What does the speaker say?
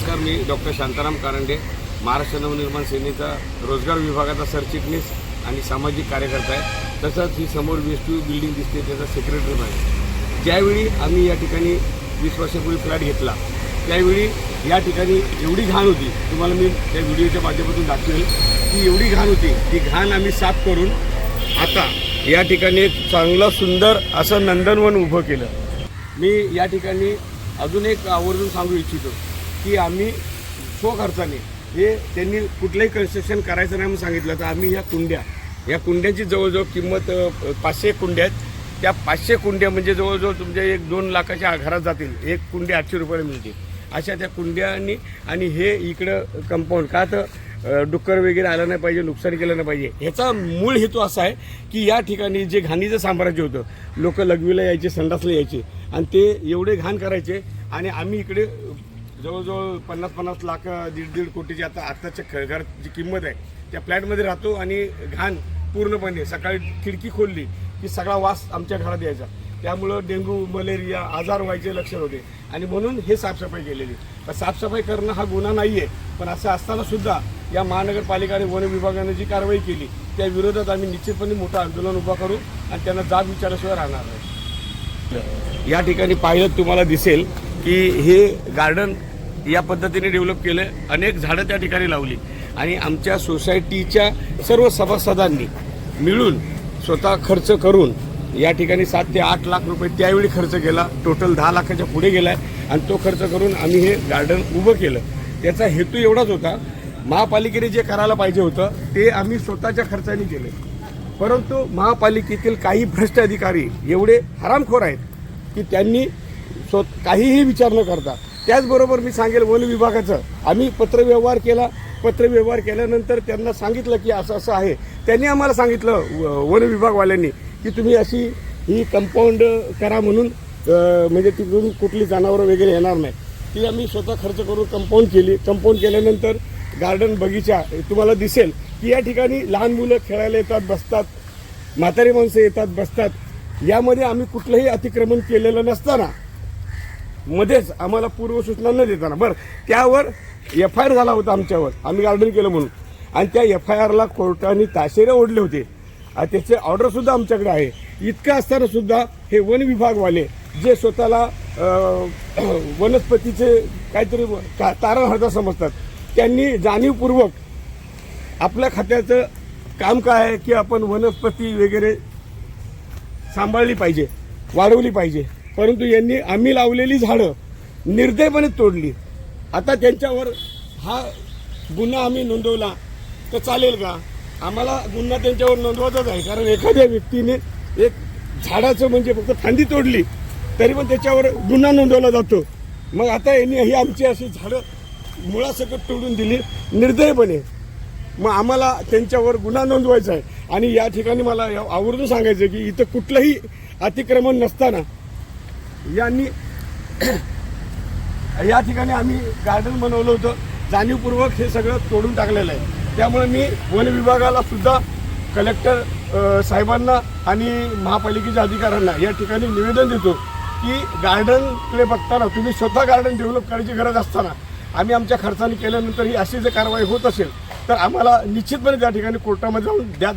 नमस्कार मी डॉक्टर शांताराम कारंडे महाराष्ट्र नवनिर्माण सेनेचा रोजगार विभागाचा सरचिटणीस आणि सामाजिक कार्यकर्ता आहे. तसंच ही समोर वेस्ट बिल्डिंग दिसते त्याचा सेक्रेटरी आहे. ज्यावेळी आम्ही या ठिकाणी वीस वर्षापूर्वी फ्लॅट घेतला त्यावेळी या ठिकाणी एवढी घाण होती तुम्हाला मी त्या व्हिडिओच्या माध्यमातून दाखवेल की एवढी घाण होती ती घाण आम्ही साफ करून आता या ठिकाणी एक चांगलं सुंदर असं नंदनवन उभं केलं. मी या ठिकाणी अजून एक आवर्जून सांगू इच्छितो. की आम्ही स्वखर्चाने हे त्यांनी कुठलंही कन्स्ट्रक्शन करायचं नाही म्हणून सांगितलं तर आम्ही ह्या कुंड्या या कुंड्यांची जवळजवळ किंमत पाचशे कुंड्या आहेत. त्या पाचशे कुंड्या म्हणजे जवळजवळ तुमच्या एक दोन लाखाच्या आघारात जातील. एक कुंडी आठशे रुपयाला मिळते. अशा त्या कुंड्यांनी आणि हे इकडं कंपाऊंड का तर डुक्कर वगैरे आलं नाही पाहिजे नुकसान केलं नाही पाहिजे. ह्याचा मूळ हेतू असा आहे की या ठिकाणी जे घाणीचं साम्राज्य होतं लोक लघवीला यायचे संडासला यायचे आणि ते एवढे घाण करायचे आणि आम्ही इकडे जवळजवळ पन्नास पन्नास लाख दीड दीड कोटीची आता आत्ताच्या खळघर जी किंमत आहे त्या फ्लॅटमध्ये राहतो आणि घाण पूर्णपणे सकाळी खिडकी खोलली की सगळा वास आमच्या घरात यायचा. त्यामुळं डेंग्यू मलेरिया आजार व्हायचे लक्षण होते. आणि म्हणून हे साफसफाई केलेली साफसफाई करणं हा गुन्हा नाही आहे पण असं असताना सुद्धा या महानगरपालिका आणि वन विभागाने जी कारवाई केली त्या विरोधात आम्ही निश्चितपणे मोठं आंदोलन उभा करू आणि त्यांना जाब विचारल्याशिवाय राहणार नाही. या ठिकाणी पाहिलं तुम्हाला दिसेल की हे गार्डन या पद्धतीने डेव्हलप केलं. अनेक झाडं त्या ठिकाणी लावली. आणि आमच्या सोसायटीच्या सर्व सभासदांनी मिळून स्वतः खर्च करून या ठिकाणी सात ते आठ लाख रुपये त्यावेळी खर्च केला. टोटल दहा लाखाच्या पुढे गेला आहे आणि तो खर्च करून आम्ही हे गार्डन उभं केलं. त्याचा हेतू एवढाच होता महापालिकेने जे करायला पाहिजे होतं ते आम्ही स्वतःच्या खर्चाने केले. परंतु महापालिकेतील काही भ्रष्ट अधिकारी एवढे हरामखोर आहेत की त्यांनी स्व काहीही विचार न करता त्याचबरोबर मी सांगेल वन विभागाचं. आम्ही पत्रव्यवहार केला. पत्रव्यवहार केल्यानंतर त्यांना सांगितलं की असं असं आहे. त्यांनी आम्हाला सांगितलं व- वन विभागवाल्यांनी की तुम्ही अशी ही कंपाऊंड करा म्हणून म्हणजे तिकडून कुठली जनावरं वगैरे येणार नाही. ती आम्ही स्वतः खर्च करून कंपाऊंड केली. कंपाऊंड केल्यानंतर गार्डन बगीचा तुम्हाला दिसेल की या ठिकाणी लहान मुलं खेळायला येतात बसतात म्हातारी माणसं येतात बसतात. यामध्ये आम्ही कुठलंही अतिक्रमण केलेलं नसताना मध्येच आम्हाला पूर्वसूचना न देताना. बरं त्यावर एफ आय आर झाला होता आमच्यावर. आम्ही गार्डन केलं म्हणून. आणि त्या एफ आय आरला कोर्टाने ताशेरे ओढले होते. आणि त्याचे ऑर्डरसुद्धा आमच्याकडे आहे. इतकं असताना सुद्धा हे वन विभागवाले जे स्वतःला वनस्पतीचे काहीतरी का- तारणहाता समजतात त्यांनी जाणीवपूर्वक आपल्या खात्याचं काम काय आहे की आपण वनस्पती वगैरे सांभाळली पाहिजे वाढवली पाहिजे. परंतु यांनी आम्ही लावलेली झाडं निर्दयपणे तोडली. आता त्यांच्यावर हा गुन्हा आम्ही नोंदवला तर चालेल का? आम्हाला गुन्हा त्यांच्यावर नोंदवायचाच आहे कारण एखाद्या व्यक्तीने एक झाडाचं म्हणजे फक्त फांदी तोडली तरी पण त्याच्यावर गुन्हा नोंदवला जातो. मग आता यांनी ही आमची अशी झाडं मुळासकट तोडून दिली निर्दयपणे. मग आम्हाला त्यांच्यावर गुन्हा नोंदवायचा आहे. आणि या ठिकाणी मला या- आवर्जून सांगायचं की इथं कुठलंही अतिक्रमण नसताना यांनी या ठिकाणी आम्ही गार्डन बनवलं होतं. जाणीवपूर्वक हे सगळं तोडून टाकलेलं आहे. त्यामुळे मी वन विभागाला सुद्धा कलेक्टर साहेबांना आणि महापालिकेच्या अधिकाऱ्यांना या ठिकाणी निवेदन देतो की गार्डनकडे बघताना तुम्ही स्वतः गार्डन डेव्हलप करायची गरज असताना आम्ही आमच्या खर्चाने केल्यानंतर ही अशी जर कारवाई होत असेल तर आम्हाला निश्चितपणे त्या ठिकाणी कोर्टामध्ये जाऊन द्या.